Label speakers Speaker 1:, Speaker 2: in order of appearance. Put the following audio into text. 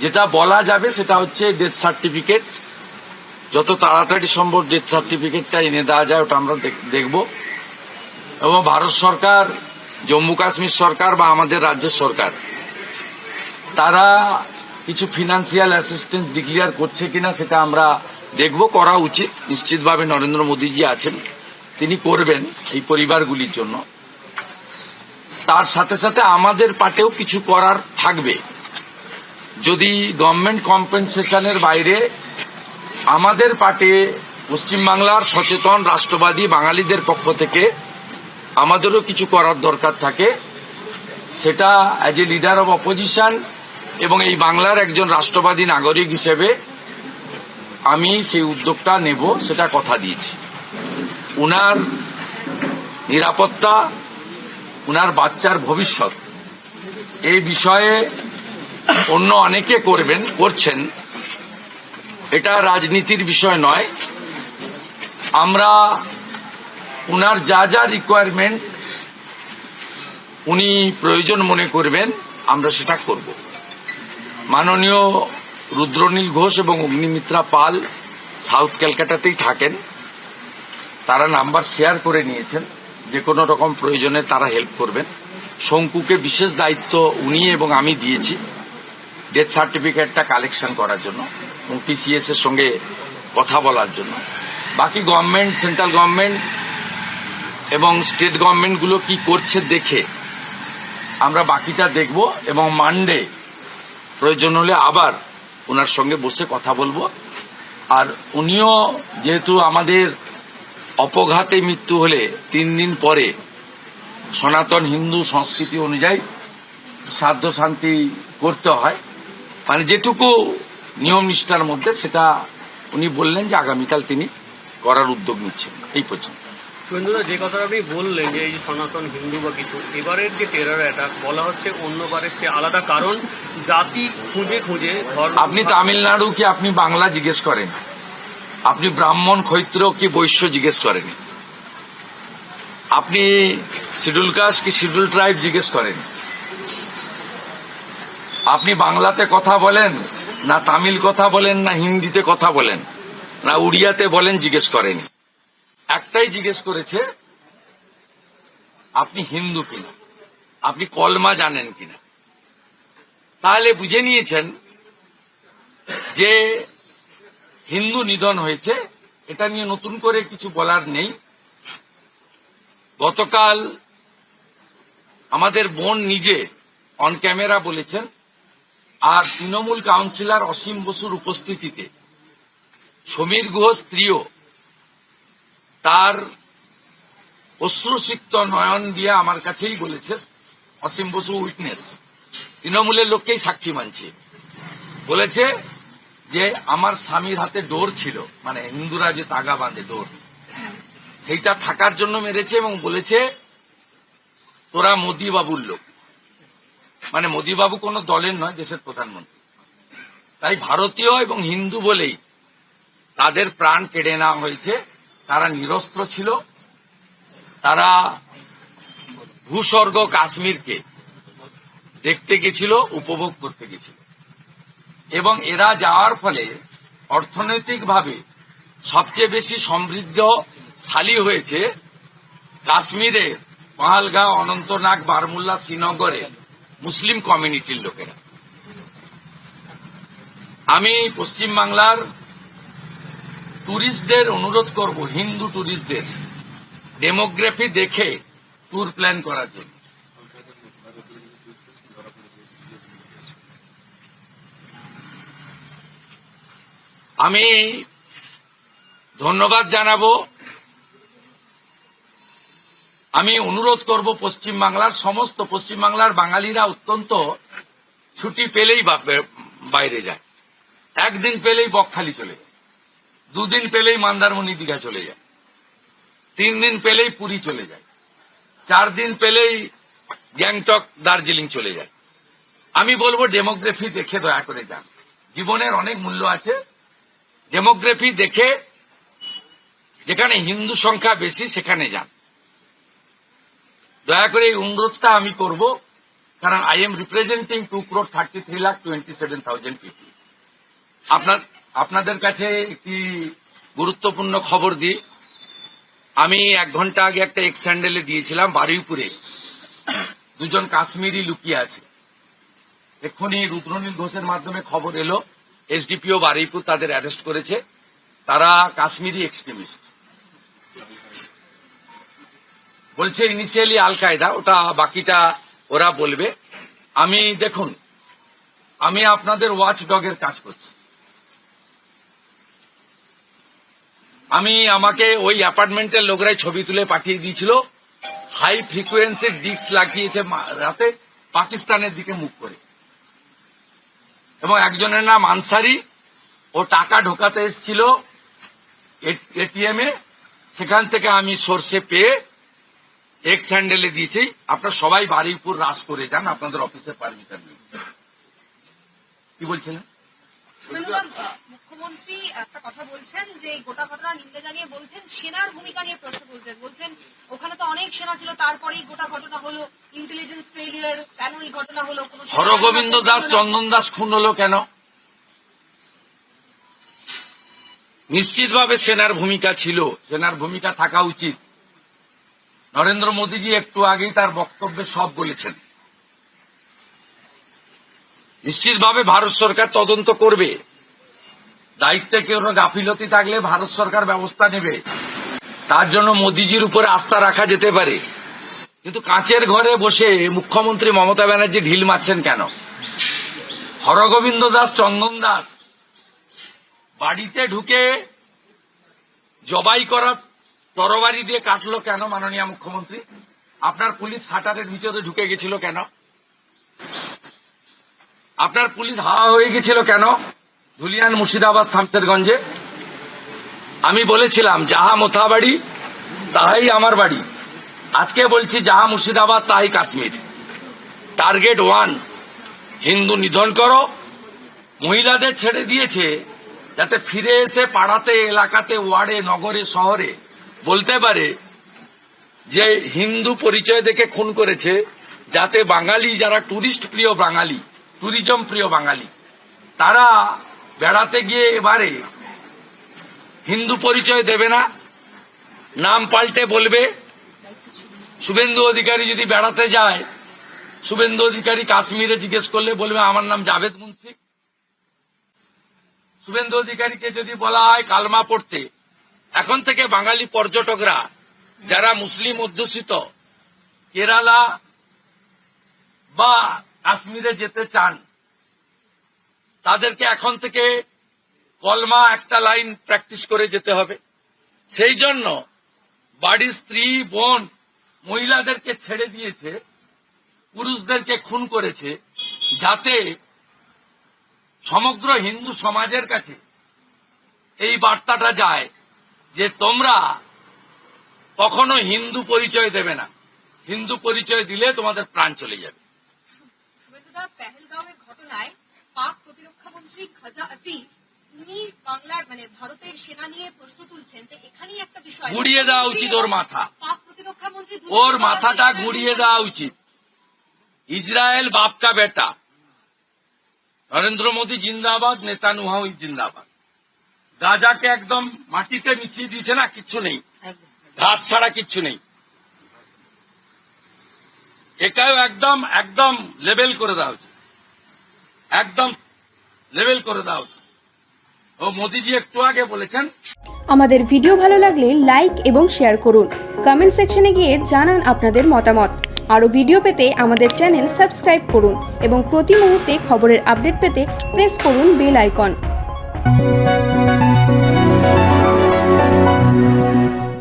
Speaker 1: যেটা বলা যাবে সেটা হচ্ছে ডেথ সার্টিফিকেট যত তাড়াতাড়ি সম্ভব ডেথ সার্টিফিকেটটা এনে দেওয়া যায়, ওটা আমরা দেখ- দেখব। এবং ভারত সরকার, জম্মু কাশ্মীর সরকার বা আমাদের রাজ্যের সরকার, তারা কিছু ফিনান্সিয়াল অ্যাসিস্ট্যান্স ডিক্লিয়ার করছে কিনা সেটা আমরা দেখব, করা উচিত। নিশ্চিতভাবে নরেন্দ্র মোদীজি আছেন, তিনি করবেন এই পরিবারগুলির জন্য। তার সাথে সাথে আমাদের পাটেও কিছু করার থাকবে। যদি গভর্নমেন্ট কম্পেনসেশনের বাইরে আমাদের পাটে পশ্চিমবাংলার সচেতন রাষ্ট্রবাদী বাঙালিদের পক্ষ থেকে আমাদেরও কিছু করার দরকার থাকে। সেটা as a leader of opposition এবং এই বাংলার একজন রাষ্ট্রবাদী নাগরিক হিসেবে আমি সেই উদ্যোগটা নেব, সেটা কথা দিয়েছি। উনার নিরাপত্তা, উনার বাচ্চার ভবিষ্যৎ, এই বিষয়ে অন্য অনেকে করবেন, করছেন। এটা রাজনীতির বিষয় নয়। আমরা উনার যা যা রিকোয়ারমেন্ট উনি প্রয়োজন মনে করবেন, আমরা সেটা করব। মাননীয় রুদ্রনীল ঘোষ এবং অগ্নিমিত্রা পাল সাউথ ক্যালকাটাতেই থাকেন। তারা নাম্বার শেয়ার করে নিয়েছেন। যে কোনো রকম প্রয়োজনে তারা হেল্প করবেন। শঙ্কুকে বিশেষ দায়িত্ব উনি এবং আমি দিয়েছি। ডেথ সার্টিফিকেটটা কালেকশন করার জন্য এবং টিসিএস এর সঙ্গে কথা বলার জন্য। বাকি গভর্নমেন্ট সেন্ট্রাল গভর্নমেন্ট এবং স্টেট গভর্নমেন্টগুলো কি করছে দেখে আমরা বাকিটা দেখব এবং মানডে প্রয়োজন হলে আবার ওনার সঙ্গে বসে কথা বলব। আর উনিও যেহেতু আমাদের অপঘাতে মৃত্যু হলে তিন দিন পরে সনাতন হিন্দু সংস্কৃতি অনুযায়ী শ্রাদ্ধ শান্তি করতে হয় মানে যেটুকু নিয়ম নিষ্ঠার মধ্যে সেটা উনি বললেন যে আগামীকাল তিনি করার উদ্যোগ নিচ্ছেন এই পর্যন্ত।
Speaker 2: শুভেন্দুদা যে কথাটা আপনি বললেন যে এই যে সনাতন হিন্দু বা কিছু এবারের যে টেরর অ্যাটাক বলা হচ্ছে অন্যবারের চেয়ে আলাদা কারণ জাতি খুঁজে খুঁজে
Speaker 1: আপনি তামিলনাড়ু কি আপনি বাংলা জিজ্ঞেস করেন? আপনি ব্রাহ্মণ ক্ষৈত্র কি বৈশ্য জিজ্ঞেস করেন? আপনি শিডিউল কাস্ট কি শিডিউল ট্রাইব জিজ্ঞেস করেন? আপনি বাংলাতে কথা বলেন, না তামিল কথা বলেন, না হিন্দিতে কথা বলেন, না উড়িয়াতে বলেন, জিজ্ঞেস করেনি। একটাই জিজ্ঞেস করেছে, আপনি হিন্দু কিনা? আপনি কলমা জানেন কিনা? তাহলে বুঝে নিয়েছেন যে হিন্দু নিধন হয়েছে, এটা নিয়ে নতুন করে কিছু বলার নেই। গতকাল আমাদের বোন নিজে অন ক্যামেরা বলেছেন আর তৃণমূল কাউন্সিলর অসীম বসুর উপস্থিতিতে। সমীর গুহ স্ত্রীও তার অশ্রুসিক্ত নয়ন দিয়ে আমার কাছেই বলেছে, অসীম বসু উইটনেস। তৃণমূলের লোককেই সাক্ষী মানছে। বলেছে যে, আমার স্বামীর হাতে ডোর ছিল মানে হিন্দুরা যে তাগা বাঁধে ডোর, সেইটা থাকার জন্য মেরেছে এবং বলেছে, তোরা মোদি বাবুর লোক। মানে মোদি বাবু কোনো দলের নয় দেশের প্রধানমন্ত্রী। তাই ভারতীয় এবং হিন্দু বলেই তাদের প্রাণ কেড়ে নেওয়া হয়েছে। তারা নিরস্ত্র ছিল। তারা ভূস্বর্গ কাশ্মীরকে দেখতে গেছিল, উপভোগ করতে গেছিল। এবং এরা যাওয়ার ফলে অর্থনৈতিকভাবে সবচেয়ে বেশি সমৃদ্ধশালী হয়েছে কাশ্মীরে পাহালগাঁও অনন্তনাগ বারমুল্লা শ্রীনগরে। মুসলিম কমিউনিটির লোকেরা। আমি পশ্চিমবাংলার ট্যুরিস্টদের অনুরোধ করব, হিন্দু ট্যুরিস্টদের ডেমোগ্রাফি দেখে ট্যুর প্ল্যান করার জন্য। আমি ধন্যবাদ জানাব। আমি অনুরোধ করব পশ্চিমবাংলার, সমস্ত পশ্চিমবাংলার বাঙালিরা অত্যন্ত ছুটি পেলেই বাইরে যায়। একদিন পেলেই বকখালি চলে যায়। দুদিন পেলেই মন্দারমণি দীঘা চলে যায়। তিন দিন পেলেই পুরী চলে যায়। চার দিন পেলেই গ্যাংটক, দার্জিলিং চলে যায়। আমি বলব ডেমোগ্রাফি দেখে দয়া করে যান। জীবনের অনেক মূল্য আছে। ডেমোগ্রাফি দেখে যেখানে হিন্দু সংখ্যা বেশি, সেখানে যান। দয়া করে এই অনুরোধটা আমি করব, কারণ I am representing two crore thirty three lakh twenty seven thousand people আপনার, আপনাদের কাছে একটি গুরুত্বপূর্ণ খবর দিই। আমি এক ঘণ্টা আগে একটা এক্স স্যান্ডেলে দিয়েছিলাম, বারুইপুরে। দুজন কাশ্মীরি লুকিয়ে আছে। এক্ষুনি রুদ্রনীল ঘোষের মাধ্যমে খবর এলো এসডিপিও বারুইপুর তাদের অ্যারেস্ট করেছে। তারা কাশ্মীরি এক্সট্রিমিস্ট বলছে ইনিশিয়ালি আল কায়দা ওটা বাকিটা ওরা বলবে। আমি, দেখুন, আমি আপনাদের ওয়াচ ডগের কাজ করছি। আমি আমাকে ওই অ্যাপার্টমেন্টের লোকরাই ছবি তুলে পাঠিয়ে দিয়েছিল। হাই ফ্রিকোয়েন্সির ডিস্ক লাগিয়েছে রাতে পাকিস্তানের দিকে মুখ করে। এবং একজনের নাম আনসারি। ও টাকা ঢোকাতে এসেছিল এটিএম এ সেখান থেকে আমি সর্ষে পেয়ে এক্স হ্যান্ডেলে দিয়েছি আপনারা সবাই বারুইপুর রাস করে যান আপনাদের অফিসের পারমিশন নেই কি বলছিলেন?
Speaker 3: মুখ্যমন্ত্রী একটা কথা বলছেন যে গোটা ঘটনার নিন্দা জানিয়ে বলছেন সেনার ভূমিকা নিয়ে প্রশ্ন তুলছেন। বলছেন ওখানে তো অনেক সেনা ছিল তারপরেই গোটা ঘটনা হলো ইন্টেলিজেন্স ফেলিয়ার কেন এই ঘটনা হলো
Speaker 1: হরগোবিন্দ দাস চন্দন দাস খুন হলো কেন? নিশ্চিতভাবে সেনার ভূমিকা ছিল সেনার ভূমিকা থাকা উচিত। নরেন্দ্র মোদীজি একটু আগেই তার বক্তব্যে সব বলেছেন। নিশ্চিতভাবে ভারত সরকার তদন্ত করবে। দায়িত্বে কেউ গাফিলতি থাকলে ভারত সরকার ব্যবস্থা নেবে। তার জন্য মোদীজির উপরে আস্থা রাখা যেতে পারে। কিন্তু কাঁচের ঘরে বসে মুখ্যমন্ত্রী মমতা ব্যানার্জি ঢিল মারছেন কেন? হরগোবিন্দ দাস, চন্দন দাস, বাড়িতে ঢুকে জবাই করা তরবারি দিয়ে কাটলো কেন, মাননীয় মুখ্যমন্ত্রী? আপনার পুলিশ শাটারের ভিতরে ঢুকে গেছিল কেন? আপনার পুলিশ হাওয়া হয়ে গেছিল কেন? ধুলিয়ান মুর্শিদাবাদ, শামসেরগঞ্জে। আমি বলেছিলাম, যাহা মোথা বাড়ি, তাহাই আমার বাড়ি। আজকে বলছি, যাহা মুর্শিদাবাদ তাই কাশ্মীর। টার্গেট ওয়ান, হিন্দু নিধন করো। মহিলাদের ছেড়ে দিয়েছে, যাতে ফিরে এসে পাড়াতে, এলাকাতে, ওয়ার্ডে, নগরে, শহরে বলতে পারে যে হিন্দু পরিচয় দেখে খুন করেছে যাতে বাঙালি যারা টুরিস্ট প্রিয় বাঙালি, ট্যুরিজম প্রিয় বাঙালি, তারা বেড়াতে গিয়ে এবারে হিন্দু পরিচয় দেবে না, নাম পাল্টে বলবে। শুভেন্দু অধিকারী যদি বেড়াতে যায়, শুভেন্দু অধিকারী কাশ্মীরে জিজ্ঞেস করলে বলবে, আমার নাম জাভেদ মুন্সি। শুভেন্দু অধিকারীকে যদি বলা হয়, কালমা পড়তে এখন থেকে বাঙালি পর্যটকরা, যারা মুসলিম অধ্যুষিত, কেরালা বা কাশ্মীরে যেতে চান, তাদেরকে এখন থেকে কলমা একটা লাইন প্র্যাকটিস করে যেতে হবে। সেই জন্য বাড়ির স্ত্রী, বোন মহিলাদেরকে ছেড়ে দিয়েছে, পুরুষদেরকে খুন করেছে, যাতে সমগ্র হিন্দু সমাজের কাছে এই বার্তাটা যায় যে তোমরা কখনো হিন্দু পরিচয় দেবে না। হিন্দু পরিচয় দিলে তোমাদের প্রাণ চলে যাবে।
Speaker 3: পেহেলগাঁওয়ের ঘটনায় পাক প্রতিরক্ষা মন্ত্রী খাজা আসিফ উনি বাংলার মানে ভারতের সেনা নিয়ে প্রশ্ন তুলছেন তো এখানেই একটা বিষয়
Speaker 1: গুড়িয়ে দেওয়া উচিত ওর মাথা।
Speaker 3: পাক প্রতিরক্ষা মন্ত্রী
Speaker 1: ওর মাথাটা গুড়িয়ে দেওয়া উচিত। ইসরায়েল বাপ কা বেটা। নরেন্দ্র মোদী জিন্দাবাদ নেতা নুহাউ জিন্দাবাদ। গাজাকে একদম মাটিতে মিশিয়ে দিয়েছে না, কিচ্ছু নেই। ঘাস ছাড়া কিচ্ছু নেই। এটাও একদম একদম লেভেল করে দেওয়া উচিত একদম লেভেল করে দেওয়া উচিত ও মোদিজি একটু আগে বলেছেন,
Speaker 4: আমাদের ভিডিও ভালো লাগলে লাইক এবং শেয়ার করুন। কমেন্ট সেকশনে গিয়ে জানান আপনাদের মতামত। আরও ভিডিও পেতে আমাদের চ্যানেল সাবস্ক্রাইব করুন এবং প্রতি মুহূর্তে খবরের আপডেট পেতে প্রেস করুন বেল আইকন।